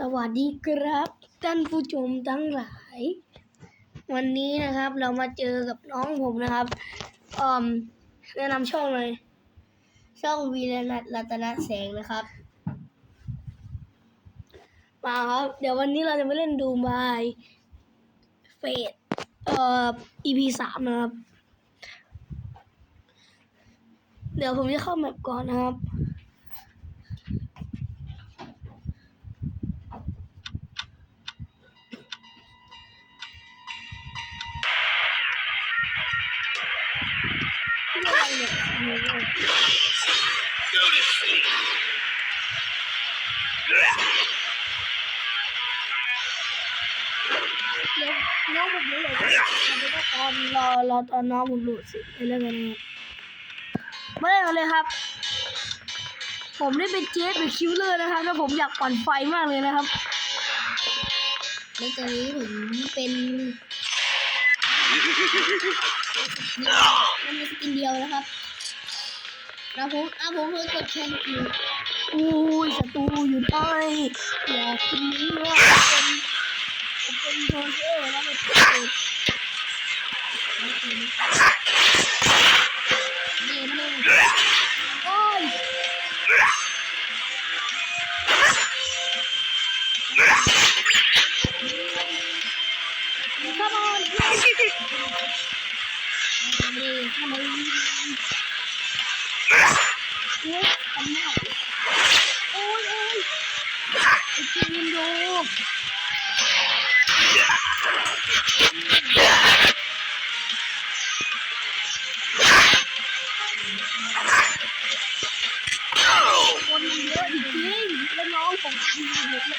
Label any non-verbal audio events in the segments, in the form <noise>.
สวัสดีครับท่านผู้ชมทั้งหลาย วันนี้นะครับเรามาเจอกับน้องผมนะครับอมแนะนำช่องเลยช่องวีรนัทรัตนแสงนะครับ มาครับ เดี๋ยววันนี้เราจะมาเล่นดูมายเฟสเอ่อ EP สามนะครับ เดี๋ยวผมจะเข้าแมปก่อนนะครับ น้องผมรู้เลยตอนรอรอตอนน้องผมหลุดสิเรื่องกันนะครับมาเล่นกันเลยครับ ผมได้เป็นเจสเป็นคิวเลอร์นะครับแล้วผมอยากปั่นไฟมากเลยนะครับแล้วตอนนี้ผมเป็นมันมีสกินเดียวนะครับแล้วผมอะผมเพิ่งกดแข่งอยู่อุ้ยศัตรูอยู่ใต้อยากกินเนื้อเป็นเป็นโทนเออแล้ว นเป็นนี่ Thank you.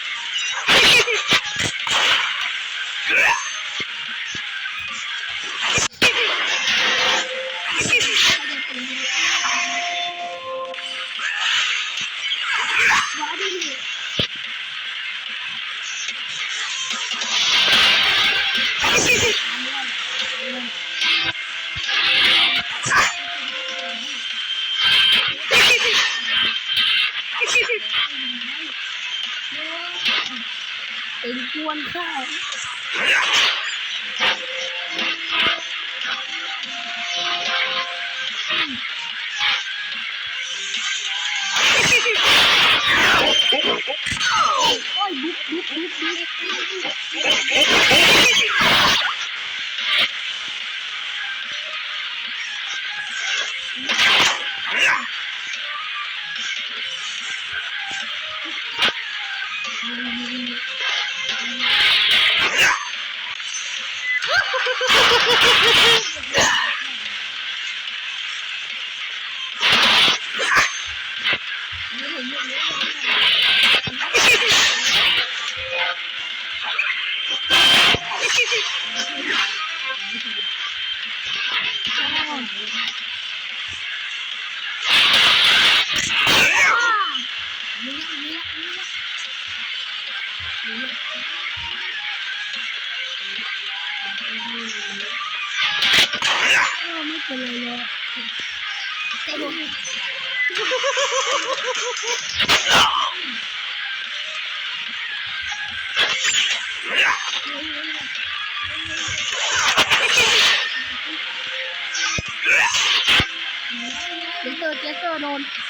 โอ้ยบุ๊บบุ๊บบุ๊บบุ๊บ easy. <laughs> Tamam.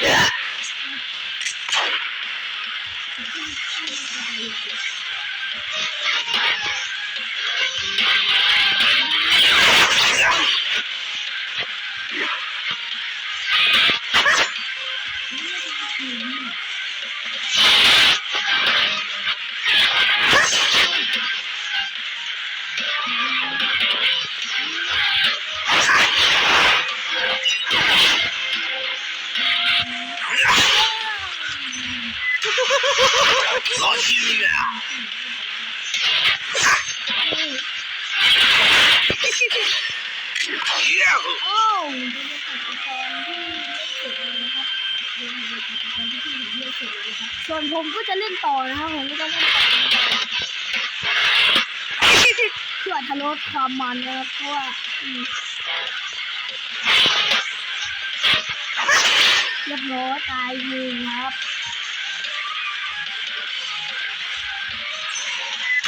Yeah. 老幸运！ โอ้ส่วนผมก็จะเล่นต่อนะครับผมก็จะเล่นต่อเพื่อทะลุความมันนะครับเพราะว่าเรียบร้อยตายยิงครับ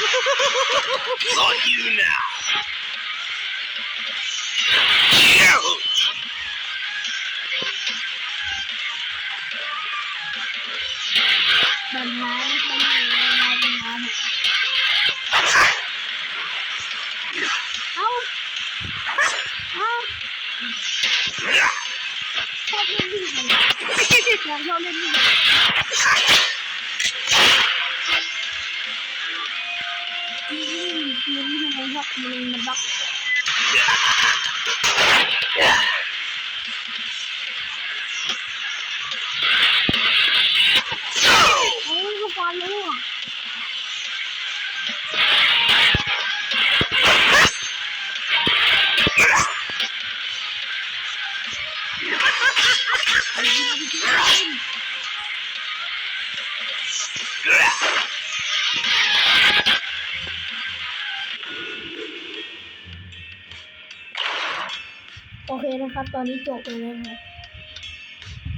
it's on you now. Shout! Banana, banana. Hindi na may hap, may nabak. Yeah. ตอนนี้จบแล้วนะ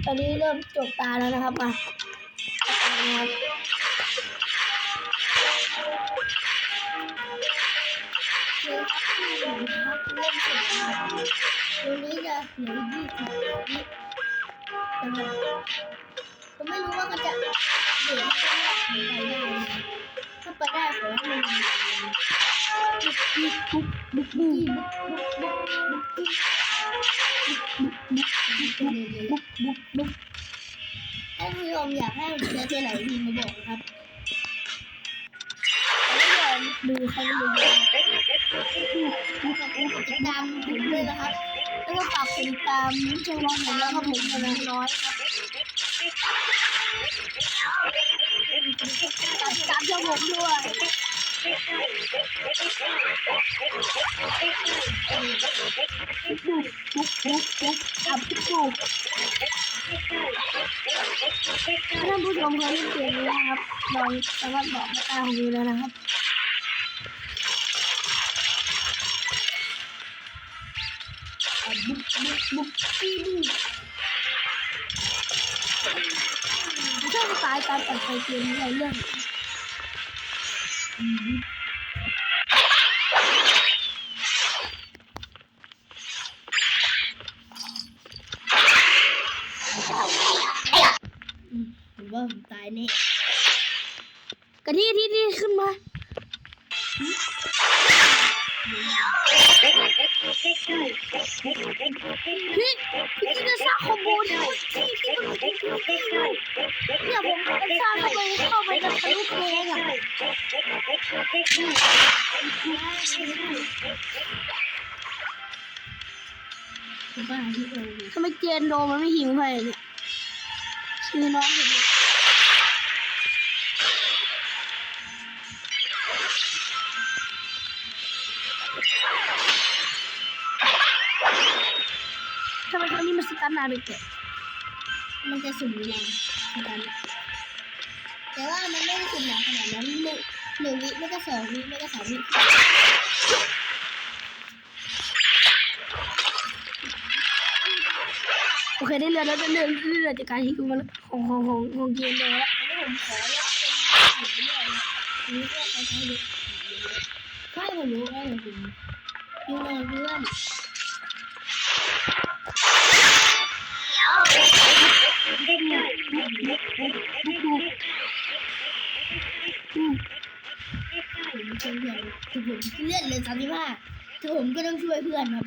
ตอนนี้เริ่มจบตาแล้วนะครับะมจวตรงนี้จะเหลือยี่สิบวินะครับผมไม่รู้ว่าก็จะเหลือเท่าไหร่ได้ถ้าไปได้ผมว่ามันบุ๊บบุ๊บบุ๊บบุ๊บบุ๊บบุ๊บบุ๊บ บุ๊กบุ๊กบุ๊กถ้าคุณผู้ชมอยากให้เจอที่ไหนพิมมาบอกนะครับแล้วอย่ดูใครดูเยอะติดตามผมด้วยนะครับ แล้วก็ฝากติดตามช่องผมแล้วก็ผมคนละน้อยครับติดตามช่องผมด้วย ท่านผู้ชมเคยเล่นเกมนี้นะครับลองสามารถบอกมาตาของดูแล้วนะครับบุ๊บบุ๊บบุ๊บปี้บุ๊บชอบสไตล์การต่งไฟเกมในเรื่อง ผมว่าผมตายแน่กะที่ที่ที่ขึ้นมา พี่พี่จะสร้างคอมโบที่ที่ที่มันเป็นที่ที่เนี่ยผมจะสร้างเข้าไปเข้าไปกับทะลุเลงอะทำไมเจนโดมันไม่หิวให้เนี่ยชื่อน้องผมเนี่ยทำไม นี้มันสตาร์นานเกิดมันจะสุ่มเวลาสตาร์ทแต่ว่ามันไม่ได้สุ่มนานขนาดนั้นหนึ่งหนึ่งวิไม่ก็สองวิไม่ก็สามวิโอเคได้เรือแล้วได้เรือเรือจากการที่กูมาแล้วของของของของเกมเลยแล้วผมขอเลือกเป็นหนึ่งเรื่องนะอันนี้ก็ใช้ใช้เยอะใช่ผมรู้ใช่ผมรู้เลยเพื่อนือผมเลื่อนเลยสามสิบห้าถึงผมก็ต้องช่วยเพื่อนครับ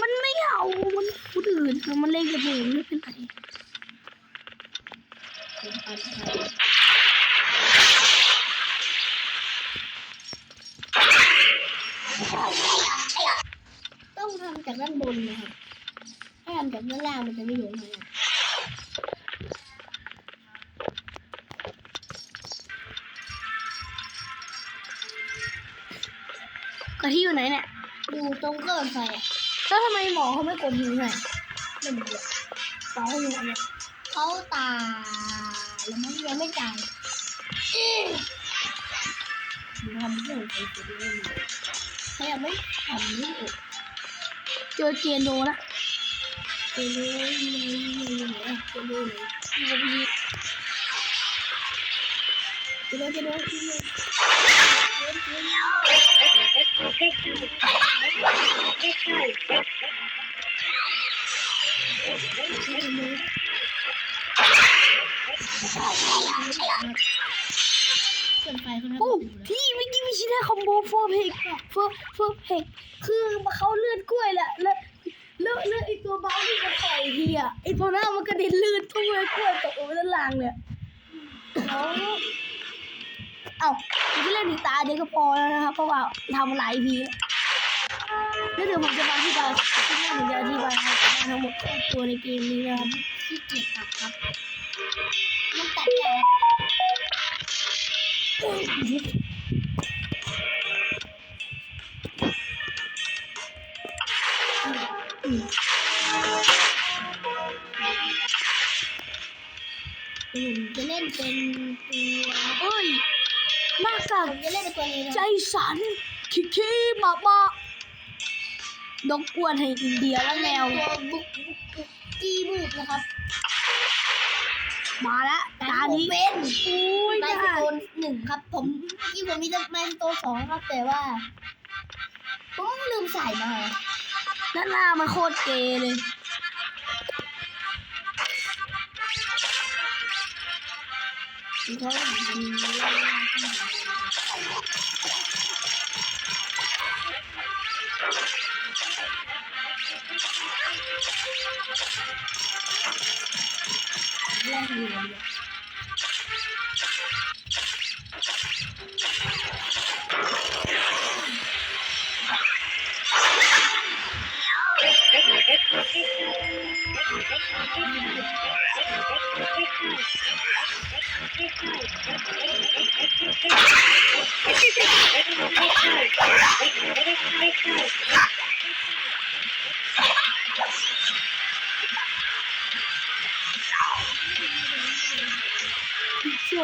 มันไม่เอามันคนอื่นมันเล่นกับผมไม่เป็นไร จากด้านบนนะครับถ้าทำจากด้านล่างมันจะไม่หลงมาก็ที่อยู่ไหนเนี่ยอยู่ตรงเกิดไฟแล้วทำไมหมอเขาไม่กดหิวหน่อยไม่รู้เขาอยู่เนี่ยเขาตายแล้วมันยังไม่ตายทำเรื่องอะไรก็ได้เขายังไม่ทำนี่ เจอเจนโดนะไปเลยเลยเลยไหนอะไปเลยเลยอยู่กับพี่เจนโดเจนโดเครื่องไฟเขาทำโอ้อยู่แล้วพี่เมื่อกี้ มีชิได้คอมโบโฟร์เพกโฟร์โฟร์เพกคือมาเขาเลื่อนกล้วยแหละแล้วแล้วแล้วไอตัวเบาที่มาใส่ทีอะไอตัวหน้ามันกระเด็นลื่นทุ่งเลยกล้วยตกลงไปด้านล่างเลยแล้วเอ้าผมจะเล่นอีกตาเดียวก็พอแล้วนะครับเพราะว่าทำหลายพีแล้วเดี๋ยวผมจะมาอธิบายที่นี่ผมจะอธิบายทั้งหมดตัวในเกมนี้นะครับขี้เกียจกลับครับมันตัดยาก อืมจะเล่นเป็นตัวเอ้ยหน้ากากผมจะเล่นเป็นตัวนี้นะใจสันคิคิมามาดกกวนให้อินเดียและแมวตัวบุกบุกบุกจี้บุกนะครับ มาแล้วตานี้เป็นอุ้ยไมยาสโตนหนึ่งครับ ผมเมื่อกี้ผมมีแต่ไมสโตนสองครับแต่ว่าผมลืมใส่มา ด้านหน้ามันโคตรเกเลย์เลยสว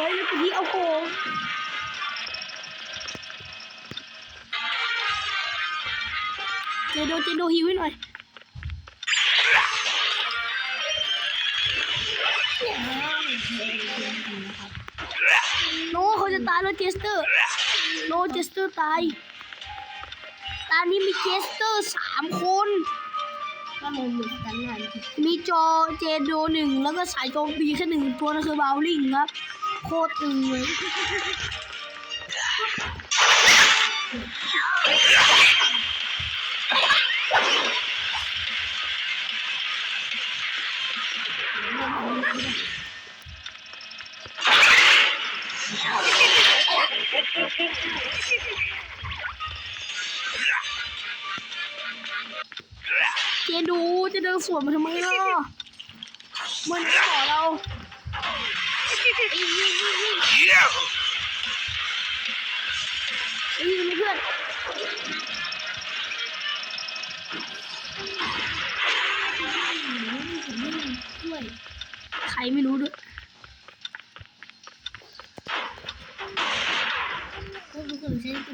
ยเลยพี่เอาโกงเจ ตายแล้วเจสเตอร์โนเจสเตอร์ตายตอนนี้มีเจสเตอร์สามคนก็มันเหมือนกันงานที่มีจอเจโดหนึ่งแล้วก็สายโจมตีแค่หนึ่งตัวนั่นคือบาวลิงครับ โคตรตึงเลย เจดูจะเดินสวนมาทำไมล่ะมันไม่ขอเราไอ้ยมีเพื่อนด้วยใครไม่รู้ด้วย ก็คือค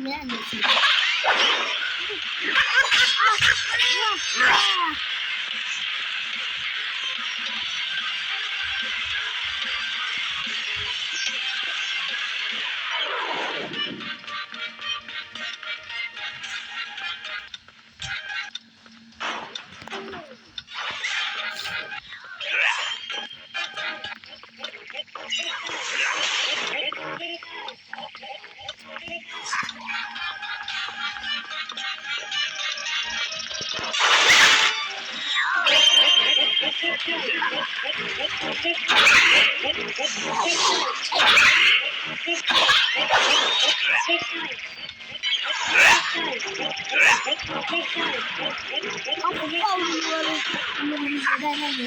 นใช้ตัวน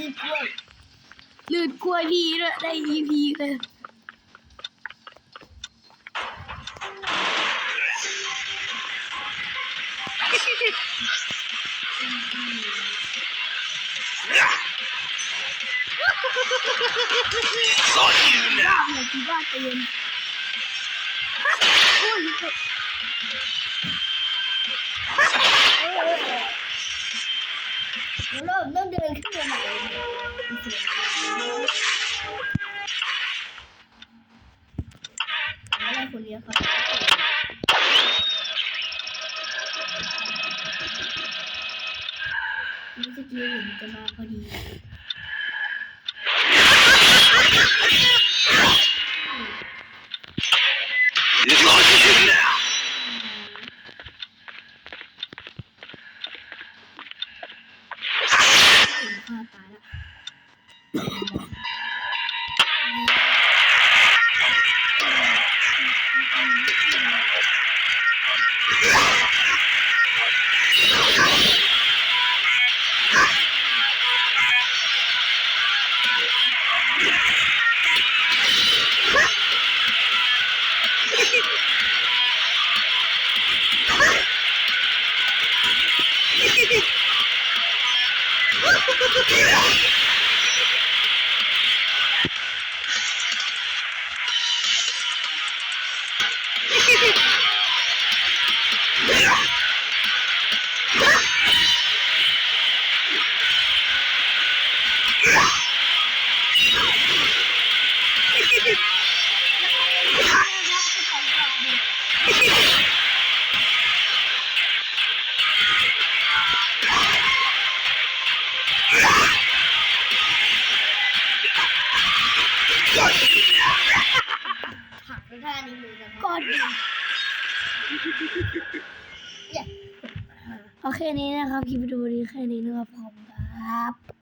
ี้อั ลืดกลัวยลืดกล้วยพี่ด้วยได้ EP เลย Got you บ้าเลยพี่บ้าเตือนโอ้ยเจ็บเริ่มเริ่มเดินขึ้นมาใหม่ อะไรคนเนี้ยครับนี่สกิลผมจะมาพอดี